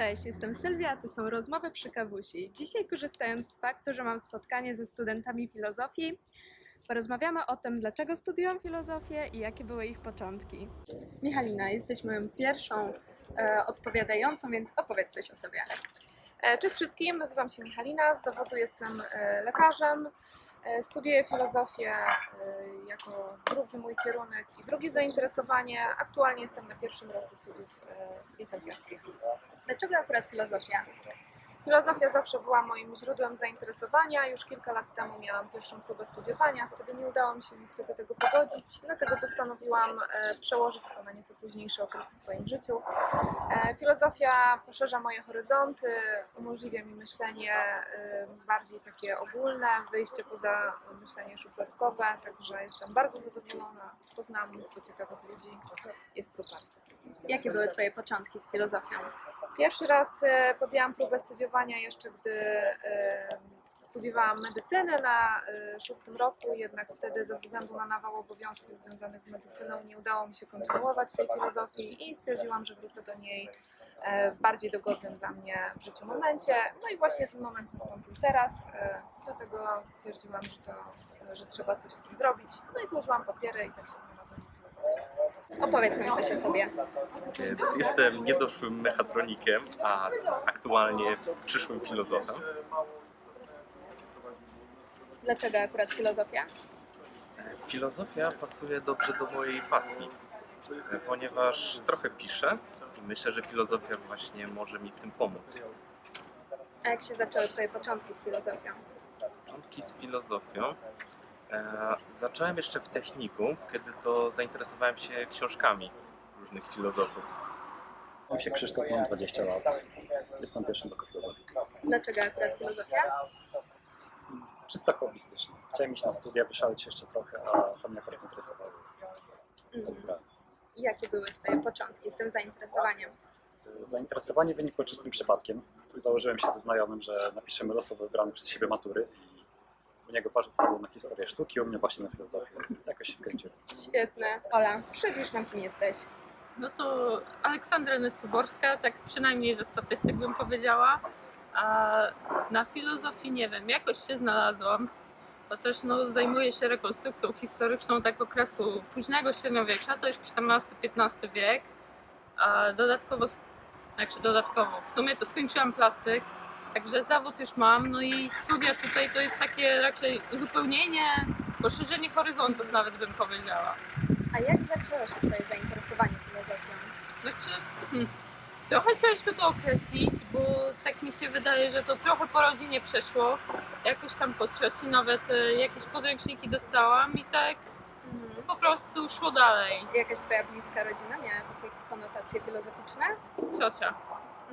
Cześć, jestem Sylwia, to są rozmowy przy kawusi. Dzisiaj korzystając z faktu, że mam spotkanie ze studentami filozofii, porozmawiamy o tym, dlaczego studiują filozofię i jakie były ich początki. Michalina, jesteś moją pierwszą e, odpowiadającą, więc opowiedz coś o sobie. E, Cześć wszystkim, nazywam się Michalina, z zawodu jestem e, lekarzem. E, Studiuję filozofię e, jako drugi mój kierunek i drugie zainteresowanie. Aktualnie jestem na pierwszym roku studiów e, licencjackich. Dlaczego akurat filozofia? Filozofia zawsze była moim źródłem zainteresowania. Już kilka lat temu miałam pierwszą próbę studiowania, wtedy nie udało mi się niestety tego pogodzić, dlatego postanowiłam e, przełożyć to na nieco późniejszy okres w swoim życiu. E, Filozofia poszerza moje horyzonty, umożliwia mi myślenie e, bardziej takie ogólne, wyjście poza myślenie szufladkowe, także jestem bardzo zadowolona. Poznałam mnóstwo ciekawych ludzi, jest super. Jakie były Twoje początki z filozofią? Pierwszy raz e, podjęłam próbę studiowania jeszcze gdy e, studiowałam medycynę na e, szóstym roku, jednak wtedy ze względu na nawał obowiązków związanych z medycyną nie udało mi się kontynuować tej filozofii i stwierdziłam, że wrócę do niej w bardziej dogodnym dla mnie w życiu momencie. No i właśnie ten moment nastąpił teraz, dlatego stwierdziłam, że, to, że trzeba coś z tym zrobić. No i złożyłam papiery i tak się znalazłam w filozofii. Opowiedz mi coś o sobie. Więc jestem niedoszłym mechatronikiem, a aktualnie przyszłym filozofem. Dlaczego akurat filozofia? Filozofia pasuje dobrze do mojej pasji, ponieważ trochę piszę i myślę, że filozofia właśnie może mi w tym pomóc. A jak się zaczęły Twoje początki z filozofią? Początki z filozofią zacząłem jeszcze w techniku, kiedy to zainteresowałem się książkami różnych filozofów. Mam się Krzysztof, mam 20 lat. Jestem pierwszym roku filozofii. Dlaczego akurat filozofia? Czysto hobbystycznie. Chciałem iść na studia, wyszaleć jeszcze trochę, a to mnie akurat interesowało. Dobra. Jakie były Twoje początki z tym zainteresowaniem? Zainteresowanie wynikło czystym przypadkiem. Założyłem się ze znajomym, że napiszemy losowo wybrane przez siebie matury i u niego padło na historię sztuki, u mnie właśnie na filozofię. Jakoś się wkręciłem. Świetne. Ola, przybliż nam, kim jesteś. No to Aleksandra Nespoborska, tak przynajmniej ze statystyk bym powiedziała. A na filozofii nie wiem, jakoś się znalazłam. Chociaż no, zajmuję się rekonstrukcją historyczną tak okresu późnego średniowiecza, to jest XIV-XV wiek. A dodatkowo, znaczy dodatkowo, w sumie to skończyłam plastyk, także zawód już mam. No i studia tutaj to jest takie raczej uzupełnienie, poszerzenie horyzontów nawet bym powiedziała. A jak zaczęło się Twoje zainteresowanie filozofią? Znaczy, hmm, trochę ciężko to określić, bo tak mi się wydaje, że to trochę po rodzinie przeszło. Jakoś tam po cioci nawet e, jakieś podręczniki dostałam i tak po prostu szło dalej. Jakaś Twoja bliska rodzina miała takie konotacje filozoficzne? Ciocia.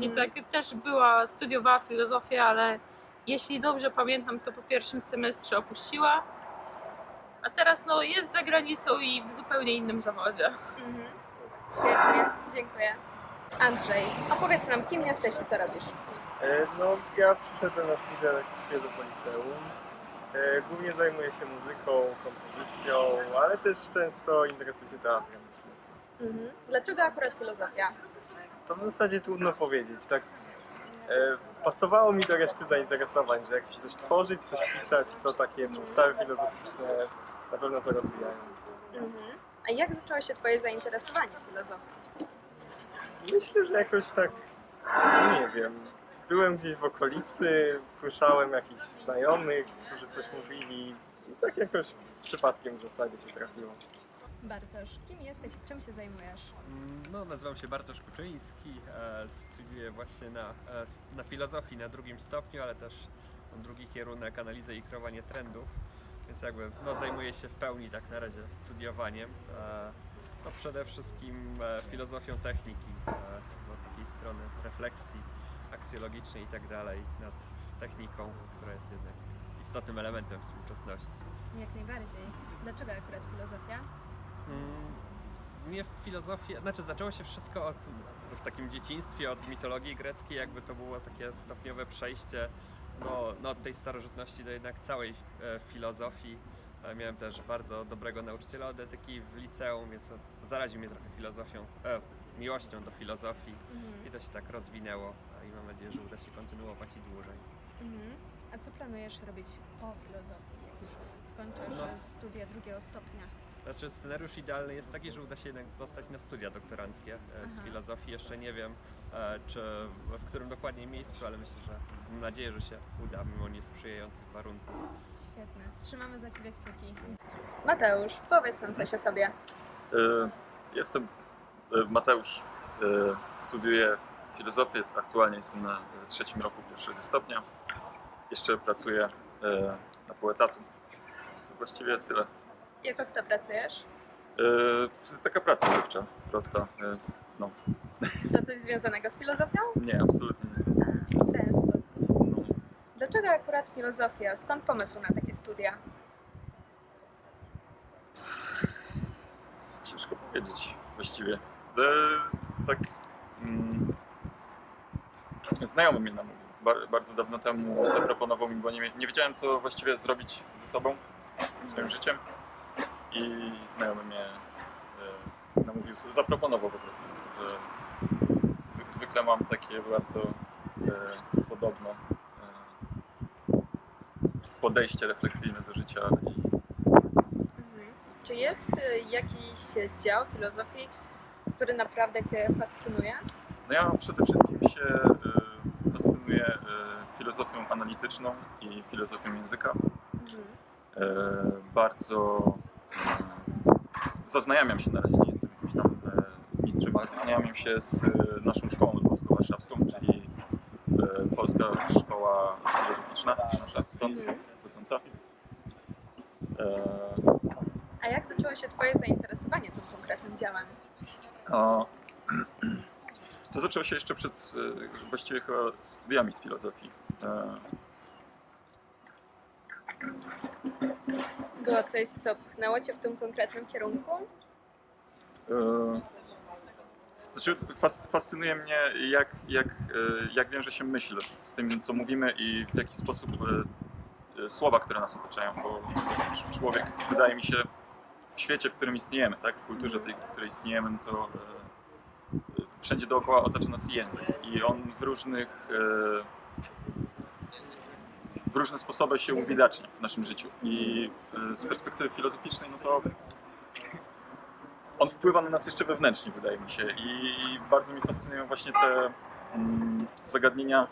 I tak też była, studiowała filozofię, ale jeśli dobrze pamiętam, to po pierwszym semestrze opuściła. A teraz no, jest za granicą i w zupełnie innym zawodzie. Mhm. Świetnie, dziękuję. Andrzej, opowiedz nam, kim jesteś i co robisz? E, No, ja przyszedłem na studia tak świeżo po liceum. E, Głównie zajmuję się muzyką, kompozycją, ale też często interesuję się teatrem dość mocno. Mhm. Dlaczego akurat filozofia? To w zasadzie trudno powiedzieć, tak e, pasowało mi do reszty zainteresowań, że jak chcę coś tworzyć, coś pisać, to takie podstawy filozoficzne na pewno to rozwijają. Mhm. A jak zaczęło się Twoje zainteresowanie filozofią? Myślę, że jakoś tak, nie wiem, byłem gdzieś w okolicy, słyszałem jakichś znajomych, którzy coś mówili i tak jakoś przypadkiem w zasadzie się trafiło. Bartosz, kim jesteś i czym się zajmujesz? Mm, No, nazywam się Bartosz Kuczyński, e, studiuję właśnie na, e, na filozofii na drugim stopniu, ale też mam drugi kierunek analizę i kreowanie trendów, więc jakby no, zajmuję się w pełni tak na razie studiowaniem. E, no, przede wszystkim filozofią techniki, od takiej strony refleksji aksjologicznej i tak dalej nad techniką, która jest jednak istotnym elementem współczesności. Jak najbardziej. Dlaczego akurat filozofia? Mnie filozofia, znaczy zaczęło się wszystko od, w takim dzieciństwie, od mitologii greckiej, jakby to było takie stopniowe przejście no, no, od tej starożytności do jednak całej e, filozofii. E, miałem też bardzo dobrego nauczyciela od etyki w liceum, więc zaraził mnie trochę filozofią, e, miłością do filozofii i to się tak rozwinęło. i mam nadzieję, że uda się kontynuować i dłużej. Mhm. A co planujesz robić po filozofii, jak już skończysz No, e, studia drugiego stopnia? Znaczy scenariusz idealny jest taki, że uda się jednak dostać na studia doktoranckie e, z Aha. filozofii. Jeszcze nie wiem, e, czy w którym dokładnie miejscu, ale myślę, że mam nadzieję, że się uda mimo niesprzyjających warunków. Świetnie. Trzymamy za Ciebie kciuki. Mateusz, powiedz nam coś o sobie. E, Jestem Mateusz, studiuję filozofię, aktualnie jestem na trzecim roku pierwszego stopnia. Jeszcze pracuję na pół etatu. To właściwie tyle. Jako kto pracujesz? E, Taka praca dziewcza, prosta. E, No, To coś związanego z filozofią? nie, absolutnie nie związane W ten sposób. no. Dlaczego akurat filozofia? Skąd pomysł na takie studia? Ciężko powiedzieć właściwie. E, tak. Mm, znajomy mnie namówił. Bar, bardzo dawno temu zaproponował mi, bo nie, nie wiedziałem, co właściwie zrobić ze sobą, ze swoim życiem. I znajomy mnie e, namówił, zaproponował po prostu, że zwy- zwykle mam takie bardzo e, podobno e, podejście refleksyjne do życia Mhm. Czy jest jakiś dział filozofii, który naprawdę Cię fascynuje? No ja przede wszystkim się fascynuję filozofią analityczną i filozofią języka. Mhm. Bardzo zaznajamiam się na razie, nie jestem jakimś tam y, mistrzem, ale zaznajamiam się z y, naszą szkołą lwowsko-warszawską, czyli y, Polska Szkoła Filozoficzna, nasza stąd pochodząca. A jak zaczęło się Twoje zainteresowanie tym konkretnym działem? O, to zaczęło się jeszcze przed e, właściwie chyba studiami z filozofii. Było coś, co pchnęło Cię w tym konkretnym kierunku? e, Znaczy, fas, fascynuje mnie, jak, jak, e, jak wiąże się myśl z tym, co mówimy i w jaki sposób e, słowa, które nas otaczają, bo człowiek, wydaje mi się, w świecie, w którym istniejemy, tak, w kulturze tej, w której istniejemy, no to wszędzie dookoła otacza nas język i on w różnych w różne sposoby się uwidacznia w naszym życiu i e, z perspektywy filozoficznej, no to on wpływa na nas jeszcze wewnętrznie, wydaje mi się. I bardzo mi fascynują właśnie te mm, zagadnienia,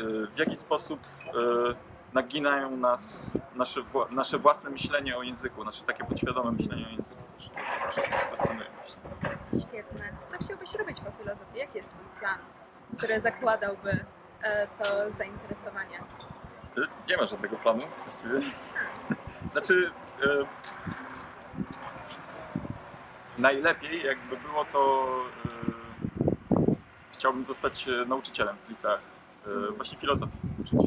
y, w jaki sposób y, naginają nas nasze, nasze własne myślenie o języku, nasze takie podświadome myślenie o języku też. To też fascynuje. Świetne. Co chciałbyś robić po filozofii? Jaki jest Twój plan, który zakładałby to zainteresowanie? Nie ma żadnego planu właściwie. Znaczy, y, najlepiej jakby było to, y, chciałbym zostać y, nauczycielem w liceach, y, właśnie filozofii uczyć,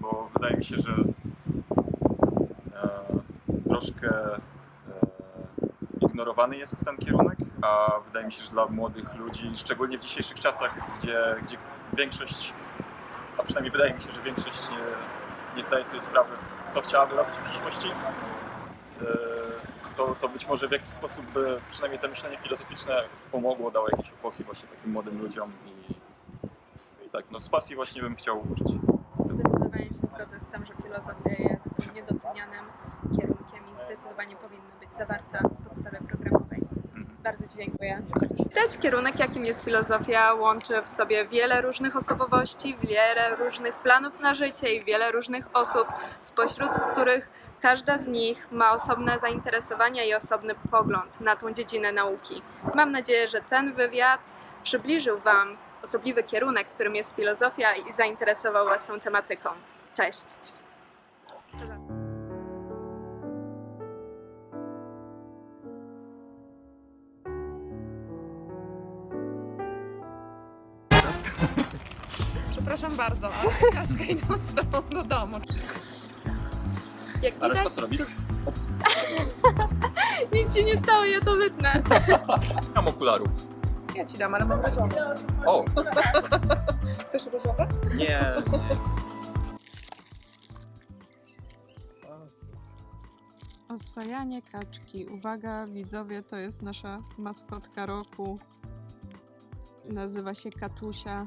bo wydaje mi się, że e, troszkę e, ignorowany jest ten kierunek, a wydaje mi się, że dla młodych ludzi, szczególnie w dzisiejszych czasach, gdzie, gdzie większość, a przynajmniej wydaje mi się, że większość nie, nie zdaje sobie sprawy, co chciałaby robić w przyszłości, e, to, to być może w jakiś sposób by przynajmniej to myślenie filozoficzne pomogło, dało jakieś epoki właśnie takim młodym ludziom i, i tak, no z pasji właśnie bym chciał uczyć. Zdecydowanie się zgodzę z tym, że filozofia jest niedocenianym kierunkiem i zdecydowanie powinna być zawarta w podstawie programowej. Bardzo Ci dziękuję. Widać kierunek, jakim jest filozofia, łączy w sobie wiele różnych osobowości, wiele różnych planów na życie i wiele różnych osób, spośród których każda z nich ma osobne zainteresowania i osobny pogląd na tą dziedzinę nauki. Mam nadzieję, że ten wywiad przybliżył Wam osobliwy kierunek, którym jest filozofia i zainteresował Was tą tematyką. Cześć! Przepraszam bardzo, ale kaskaj nas do, do domu. Jak A widać, reszta co robi? stu- Nic się nie stało, ja to wytnę. Mam okularów. Ja ci dam, ale mam różowe. O, Chcesz różowe? nie. Oswajanie kaczki. Uwaga, widzowie, to jest nasza maskotka roku. Nazywa się Katusia.